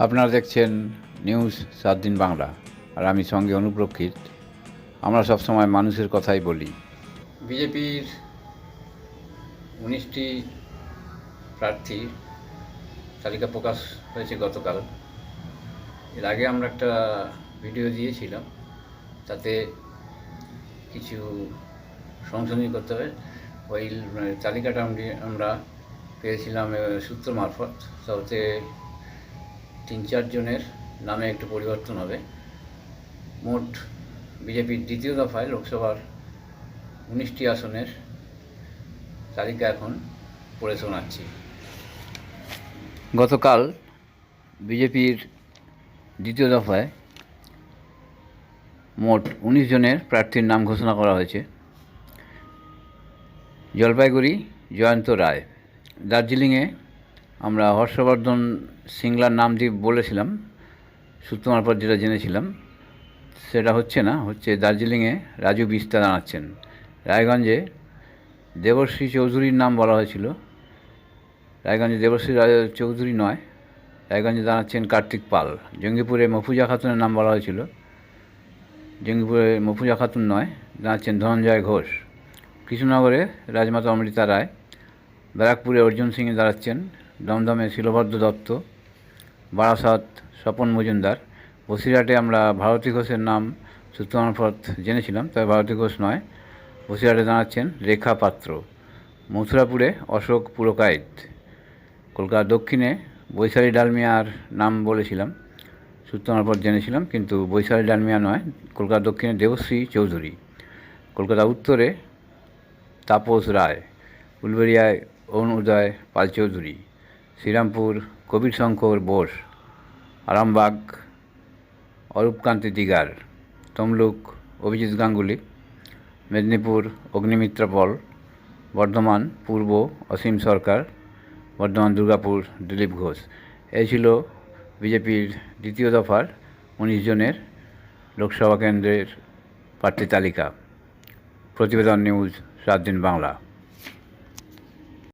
আপনারা দেখছেন নিউজ সাত দিন বাংলা, আর আমি সঙ্গে অনুপ্রক্ষিত। আমরা সবসময় মানুষের কথাই বলি। বিজেপির উনিশটি প্রার্থী তালিকা প্রকাশ হয়েছে গতকাল। এর আগে আমরা একটা ভিডিও দিয়েছিলাম, তাতে কিছু সংশোধনী করতে হবে। ওই মানে তালিকাটা আমি- আমরা পেয়েছিলাম সূত্র মারফত। তাতে তিন চারজনের নামে একটু পরিবর্তন হবে। মোট বিজেপির দ্বিতীয় দফায় লোকসভার উনিশটি আসনের তালিকা এখন পড়ে শোনাচ্ছি। গতকাল বিজেপির দ্বিতীয় দফায় মোট উনিশ জনের প্রার্থীর নাম ঘোষণা করা হয়েছে। জলপাইগুড়ি জয়ন্ত রায়। দার্জিলিংয়ে আমরা হর্ষবর্ধন সিংলার নাম দিয়ে বলেছিলাম সূত্র যেটা জেনেছিলাম, সেটা হচ্ছে না, হচ্ছে দার্জিলিংয়ে রাজু বিস্তা দাঁড়াচ্ছেন। রায়গঞ্জে দেবশ্রী চৌধুরীর নাম বলা হয়েছিল। রায়গঞ্জে দেবশ্রী চৌধুরী নয়, রায়গঞ্জে দাঁড়াচ্ছেন কার্তিক পাল। জঙ্গিপুরে মফুজা খাতুনের নাম বলা হয়েছিল। জঙ্গিপুরে মফুজা খাতুন নয়, দাঁড়াচ্ছেন ধনঞ্জয় ঘোষ। কৃষ্ণনগরে রাজমাতা অমৃতা রায়। ব্যারাকপুরে অর্জুন সিংয়ে দাঁড়াচ্ছেন দমদমে শিলভদ্র দত্ত, বারাসাত স্বপন মজুমদার। বসিরহাটে আমরা ভারতী ঘোষের নাম সূত্র মারফত জেনেছিলাম, তবে ভারতী ঘোষ নয়। বসিরহাটে দাঁড়াচ্ছেন রেখা পাত্র, মথুরাপুরে অশোক পুরকায়েত কলকাতা দক্ষিণে বৈশালী ডালমিয়ার নাম বলেছিলাম সূত্র মারফত জেনেছিলাম, কিন্তু বৈশালী ডালমিয়া নয় কলকাতা দক্ষিণে দেবশ্রী চৌধুরী। কলকাতা উত্তরে তাপস রায় উলবেরিয়ায় অরুণোদয় পাল চৌধুরী। শ্রীরামপুর, কবির শঙ্কর বোস, আরামবাগ, অরূপকান্তি দিগার তমলুক, অভিজিৎ গাঙ্গুলি, মেদিনীপুর, অগ্নিমিত্রা পল, বর্ধমান, পূর্ব, অসীম সরকার, বর্ধমান, দুর্গাপুর, দিলীপ ঘোষ। এই ছিল বিজেপির দ্বিতীয় দফার উনিশ জনের লোকসভা কেন্দ্রের প্রার্থী তালিকা। প্রতিবেদন নিউজ, সাত দিন বাংলা।